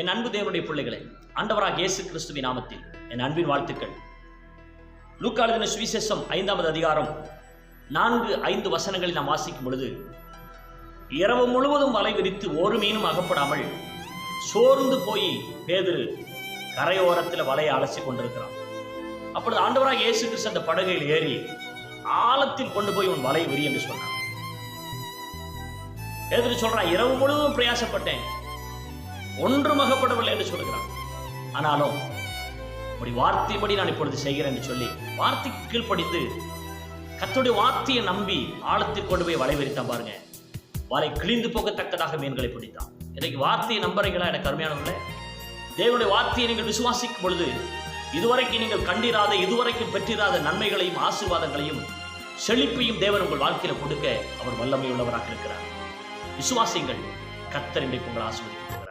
என் அன்பு தேவனுடைய பிள்ளைகளை ஆண்டவராக இயேசு கிறிஸ்துவின் நாமத்தில் என் அன்பின் வாழ்த்துக்கள். லூக்காளுதின சுவிசேஷம் ஐந்தாவது அதிகாரம் நான்கு ஐந்து வசனங்களில் நாம் வாசிக்கும் பொழுது இரவு முழுவதும் வலை விரித்து ஒரு மீனும் அகப்படாமல் சோர்ந்து போய் பேதுரு கரையோரத்தில் வலையை அலசி கொண்டிருக்கிறான். அப்பொழுது ஆண்டவராக இயேசு கிறிஸ்து அந்த படகையில் ஏறி ஆழத்தில் கொண்டு போய் உன் வலை விரி என்று சொன்னான். பேதுரு சொல்றான் இரவு முழுவதும் பிரயாசப்பட்டேன். ஒன்றும் அகப்படவில்லை என்று சொல்லுகிறான் ஆனாலும் உடைய வார்த்தைப்படி நான் இப்பொழுது செய்கிறேன் என்று சொல்லி வார்த்தைக்கு கீழ்ப்படிந்து கத்துடைய வார்த்தையை நம்பி ஆழத்தில் கொண்டு போய் வலை விரித்தான் பாருங்க. வலை கிழிந்து போகத்தக்கதாக மீன்களை பிடித்தான். இன்னைக்கு வார்த்தையை நம்புறீங்களா எனக்கு அருமையானவர்களே தேவனுடைய வார்த்தையை நீங்கள் விசுவாசிக்கும் பொழுது இதுவரைக்கும் நீங்கள் கண்டிராத இதுவரைக்கும் பெற்றிராத நன்மைகளையும் ஆசீர்வாதங்களையும் செழிப்பையும் தேவன் உங்கள் வாழ்க்கையில கொடுக்க அவர் வல்லமை உள்ளவராக இருக்கிறார். விசுவாசியங்கள் கத்தர் இன்றைக்கு உங்கள் ஆசீர்வதிக்கிறார்